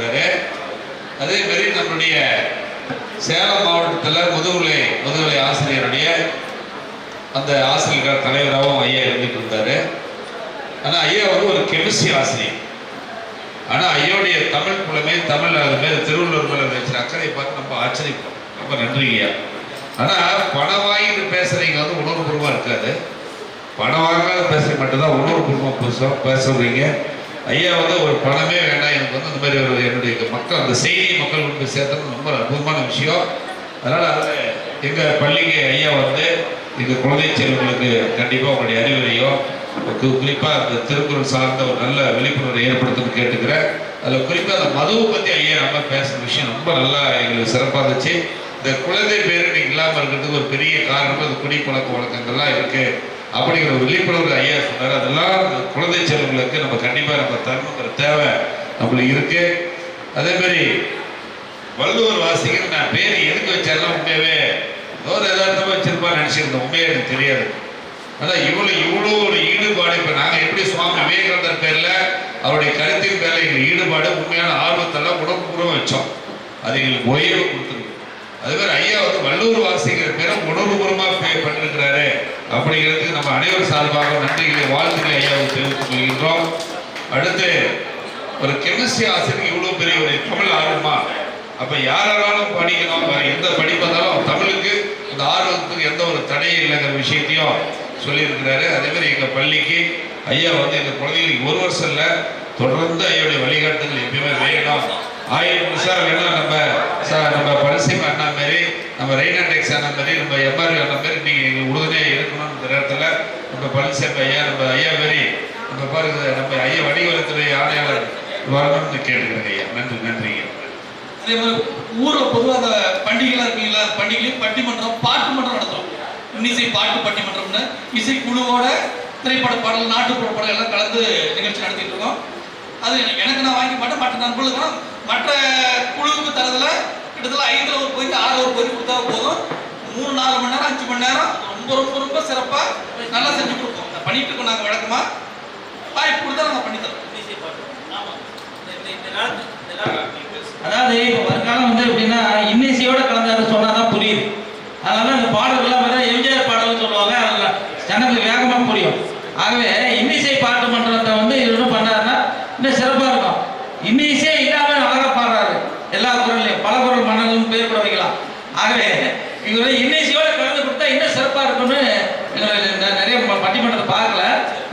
இருக்கிறாரு அதே மாதிரி நம்மளுடைய சேலம் மாவட்டத்தில் முதுகலை முதுகலை ஆசிரியருடைய அந்த ஆசிரியர்கள் தலைவராகவும் ஐயா இருந்துட்டு இருந்தாரு ஆனால் ஐயா வந்து ஒரு கெமிஸ்ட்ரி ஆசிரியர். ஆனால் ஐயோடைய தமிழ் புலமே தமிழ் அது மேலே திருவள்ளுவர் மேலே வச்சு அக்கறை பார்த்து நம்ம ஆச்சரியப்படும் ரொம்ப நன்றி ஐயா. ஆனால் பணம் வாங்கிட்டு பேசுகிறீங்க வந்து உணர்வுபூர்வமாக இருக்காது. பணம் வாங்காத பேசுறது மட்டும்தான் உணர்வுபூர்வமாக பேசுவோம் பேசுகிறீங்க ஐயா வந்து ஒரு பணமே வேண்டாம். எனக்கு வந்து அந்த மாதிரி ஒரு என்னுடைய மக்கள் அந்த செய்தி மக்கள் கொண்டு சேர்த்தது ரொம்ப அற்புதமான விஷயம். அதனால் அதில் எங்கள் பள்ளிக்கு ஐயா வந்து எங்கள் குழந்தை செல்வங்களுக்கு கண்டிப்பாக உங்களுடைய அறிவுரையோ குறிப்பாக அந்த திருக்குறள் சார்ந்த ஒரு நல்ல விழிப்புணர்வை ஏற்படுத்தணும்னு கேட்டுக்கிறேன். அதில் குறிப்பாக அந்த மதுவை பற்றி ஐயா நம்ம பேசுகிற விஷயம் ரொம்ப நல்லா எங்களுக்கு சிறப்பாக இருந்துச்சு. இந்த குழந்தை பேர் இல்லாமல் இருக்கிறதுக்கு ஒரு பெரிய காரணம் இந்த குடிப்பழக்க வழக்கங்கள்லாம் இருக்குது அப்படிங்கிற ஒரு விழிப்புணர்வு ஐயா சொன்னார். அதெல்லாம் குழந்தை செல்வங்களுக்கு நம்ம கண்டிப்பாக நம்ம தரணுங்கிற தேவை நம்மளுக்கு இருக்கு. அதே மாதிரி வள்ளுவர் வாசிக்கிற நான் பேர் எதுக்கு வச்சாலும் உண்மையவே ஏதோ ஒரு யதார்த்தமாக வச்சிருப்பான்னு நினச்சிருந்தேன். உண்மையே எனக்கு தெரியாது. ஆனால் இவ்வளோ இவ்வளோ ஒரு ஈடுபாடு இப்போ நாங்கள் எப்படி சுவாமி விவேகானந்தர் பேரில் அவருடைய கருத்தின் பேரில் எங்களுக்கு ஈடுபாடு உண்மையான ஆர்வத்தெல்லாம் உடம்புபூர்வம் வச்சோம். அது எங்களுக்கு ஓய்வு கொடுத்துருக்கு அதேமாதிரி ஐயா வந்து வல்லூர் வாசிகள் பெரும் உணர்வுபூர்வமாக பே பண்ணிருக்கிறாரு. அப்படிங்கிறதுக்கு நம்ம அனைவர் சார்பாக நன்றிகளை வாழ்த்துக்களை ஐயாவுக்கு தெரிவித்துக் கொள்கின்றோம். அடுத்து ஒரு கெமிஸ்ட்ரி ஆசிரியர் இவ்வளோ பெரிய ஒரு தமிழ் ஆர்வமா? அப்போ யாராலும் படிக்கணும் வேற எந்த படிப்பதாலும் இருந்தாலும் தமிழுக்கு இந்த ஆர்வத்துக்கு எந்த ஒரு தடையும் இல்லைங்கிற விஷயத்தையும் சொல்லியிருக்கிறாரு. அதே மாதிரி எங்கள் பள்ளிக்கு ஐயா வந்து எங்கள் குழந்தைகளுக்கு ஒரு வருஷம் இல்லை தொடர்ந்து ஐயாவுடைய வழிகாட்டுதல் எப்பயுமே வேணும். ஆயிரம் நிமிஷம் வேணா நம்ம சார் நம்ம பரிசு நம்ம ரெயின் நம்ம ரெய்னாடெக்ஸ் அண்ணன் மாதிரி நம்ம எம்ஆர்வி அண்ணன் மாதிரி நீங்கள் எங்களுக்கு உறுதுணையாக இருக்கணும் இந்த நேரத்தில் நம்ம பழனிசாமி ஐயா நம்ம ஐயா மாரி நம்ம பாருங்க நம்ம ஐயா வணிகவரித்துறை ஆணையாளர் வரணும்னு கேட்டுக்கிறேன் ஐயா. நன்றி நன்றிங்க அதே மாதிரி ஊர்ல பொதுவாக அந்த பண்டிகைலாம் இருக்குங்களா? பண்டிகையும் பட்டிமன்றம் பாட்டு மன்றம் நடத்துறோம். இன்னிசை பாட்டு பட்டிமன்றம்னு இசை குழுவோட திரைப்பட பாடல் நாட்டுப்புற பாடல் எல்லாம் கலந்து நிகழ்ச்சி நடத்திட்டு இருக்கோம். அது எனக்கு- எனக்கு நான் வாங்கி மாட்டேன். மற்ற நண்பர்களுக்கும் மற்ற குழுவுக்கு தரதுல கிட்டத்தட்ட ஐந்தில் ஒரு பொறி ஆறு ஒரு பொறி கொடுத்தா போதும். மூணு நாலு மணி நேரம் அஞ்சு மணி நேரம் ரொம்ப ரொம்ப ரொம்ப சிறப்பா நல்லா செஞ்சு கொடுப்போம். பண்ணிட்டு இருக்கோம் நாங்கள் வழக்கமா. வாய்ப்பு கொடுத்தா நாங்கள் பண்ணி தரோம் அதாவது இப்போ வருங்காலம் வந்து எப்படின்னா இன்னிசையோட கலந்தாரு சொன்னாதான் புரியுது. அதனால அந்த பாடல்கள்லாம் பார்த்தா எம்ஜிஆர் பாடல்னு சொல்லுவாங்க. அதில் ஜனங்களுக்கு வேகமாக புரியும். ஆகவே இன்னிசை பாட்டு மன்றத்தை வந்து இவர் என்ன பண்ணாருன்னா இன்னும் சிறப்பாக இருக்கும் இன்னிசை இல்லாமல் அழகாக பாடுறாரு எல்லா குரல்லையும் பல குரல் பேர் கூட வைக்கலாம் ஆகவே இவர் இன்னிசையோட கலந்து கொடுத்தா இன்னும் சிறப்பாக இருக்கும்னு எங்களுக்கு நிறைய பட்டிமன்றத்தை பார்க்கல.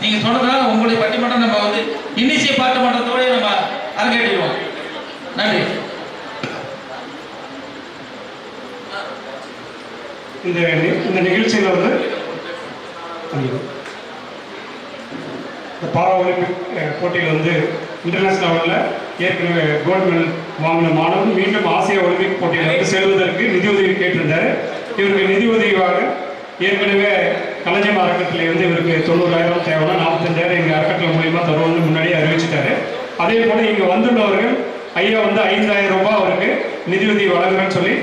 நீங்கள் சொன்னதுனால உங்களுடைய பட்டிமன்றம் நம்ம வந்து இன்னிசை பாட்டு மன்றத்தோடய நம்ம அரங்கேற்றிடுவோம் நன்றி. இந்த இந்த நிகழ்ச்சியில் வந்து இந்த பாரா ஒலிம்பிக் போட்டியில் வந்து இன்டர்நேஷனல் லெவலில் ஏற்கனவே கோல்டு மெடல் வாங்கின மாணவன் மீண்டும் ஆசிய ஒலிம்பிக் போட்டியில் வந்து செல்வதற்கு நிதியுதவி இவருக்கு நிதி உதவியாக ஏற்கனவே கலைஞர் அறக்கட்டளை வந்து இவருக்கு தொண்ணூறாயிரம் தேவைன்னா நாற்பத்தஞ்சாயிரம் எங்கள் அறக்கட்டளை மூலியமாக தருவோம்னு முன்னாடியே அறிவிச்சிட்டாரு. அதே போல் இங்கே வந்துள்ளவர்கள் ஐயா வந்து ஐந்தாயிரம் ரூபாய் அவருக்கு நிதியுதவி வழங்குறேன்னு சொல்லி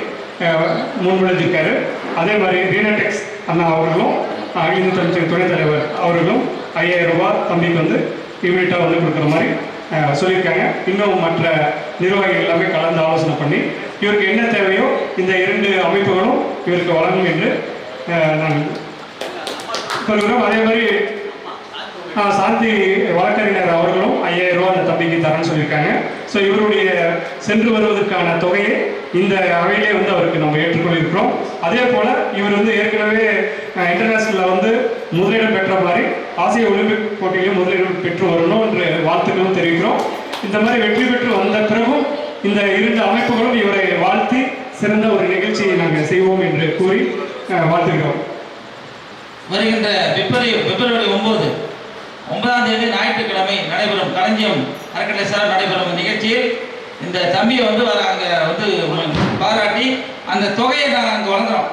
முன்மொழிஞ்சிருக்காரு. அதே மாதிரி ரீனடெக்ஸ் அண்ணா அவர்களும் அஹ், இந்து தமிழ் துணைத் தலைவர் அவர்களும் ஐயாயிரம் ரூபாய் தம்பிக்கு வந்து யூனிட்டாக வந்து கொடுக்குற மாதிரி சொல்லியிருக்காங்க. இன்னும் மற்ற நிர்வாகிகள் எல்லாமே கலந்து ஆலோசனை பண்ணி இவருக்கு என்ன தேவையோ இந்த இரண்டு அமைப்புகளும் இவருக்கு வழங்கும் என்று நான் சொல்கிறோம் அதே மாதிரி சாந்தி வழக்கறிஞர் அவர்களும் ஐயாயிரம் ரூபா அந்த தம்பிக்கு தரேன்னு சொல்லியிருக்காங்க. ஸோ இவருடைய சென்று வருவதற்கான தொகையை இந்த அவையிலே வந்து அவருக்கு நம்ம ஏற்றுக்கொள்ளிருக்கிறோம் அதே போல் இவர் வந்து ஏற்கனவே இன்டர்நேஷ்னலில் வந்து முதலிடம் பெற்ற மாதிரி ஆசிய ஒலிம்பிக் போட்டியிலும் முதலிடம் பெற்று வரணும் என்று வாழ்த்துக்களும் தெரிவிக்கிறோம். இந்த மாதிரி வெற்றி பெற்று வந்த பிறகும் இந்த இரண்டு அமைப்புகளும் இவரை வாழ்த்தி சிறந்த ஒரு நிகழ்ச்சியை நாங்கள் செய்வோம் என்று கூறி வாழ்த்துகிறோம். வருகின்ற பிப்ரவரி பிப்ரவரி ஒன்பது ஒன்பதாம் தேதி ஞாயிற்றுக்கிழமை நடைபெறும் களஞ்சியம் அறக்கட்டளை சார் நடைபெறும் நிகழ்ச்சியில் இந்த தம்பியை வந்து அங்கே வந்து பாராட்டி அந்த தொகையை நாங்கள் அங்கே வழங்குறோம்.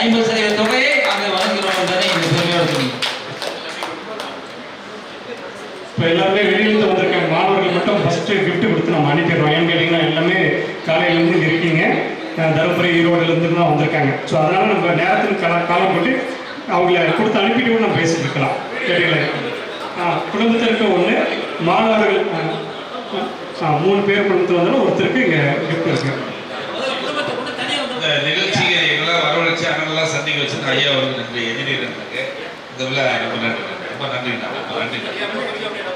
ஐம்பது சதவீத தொகையை அங்கே வழங்குகிறோம் என்பதை இந்த பெருமையோடு சொல்லுங்கள் இப்போ எல்லாருமே வெளியிலிருந்து வந்திருக்காங்க. மாணவர்கள் மட்டும் ஃபஸ்ட்டு gift கொடுத்து நம்ம அனுப்பிடுறோம். ஏன்னு கேட்டிங்கன்னா எல்லாமே தருமபுரி ஈரோடுலேருந்து தான் வந்திருக்காங்க. ஸோ அதனால் நம்ம நேரத்துக்கு கல காலம் போட்டு அவங்கள கொடுத்து அனுப்பிட்டு நம்ம பேசிட்டு இருக்கலாம். கேட்டீங்களா குடும்பத்திற்கு ஒன்று மாணவர்கள் மூணு பேர் கொண்டு வந்தாலும் ஒருத்தருக்கு இங்கே கிஃப்ட் இருக்கு. இந்த நிகழ்ச்சியை எங்களாம் வரவழைச்சு அண்ணெல்லாம் சந்திக்க வச்சு ஐயா அவருக்கு நன்றி. எதிரில் எனக்கு இந்த ரொம்ப நன்றி. ரொம்ப நன்றி நன்றி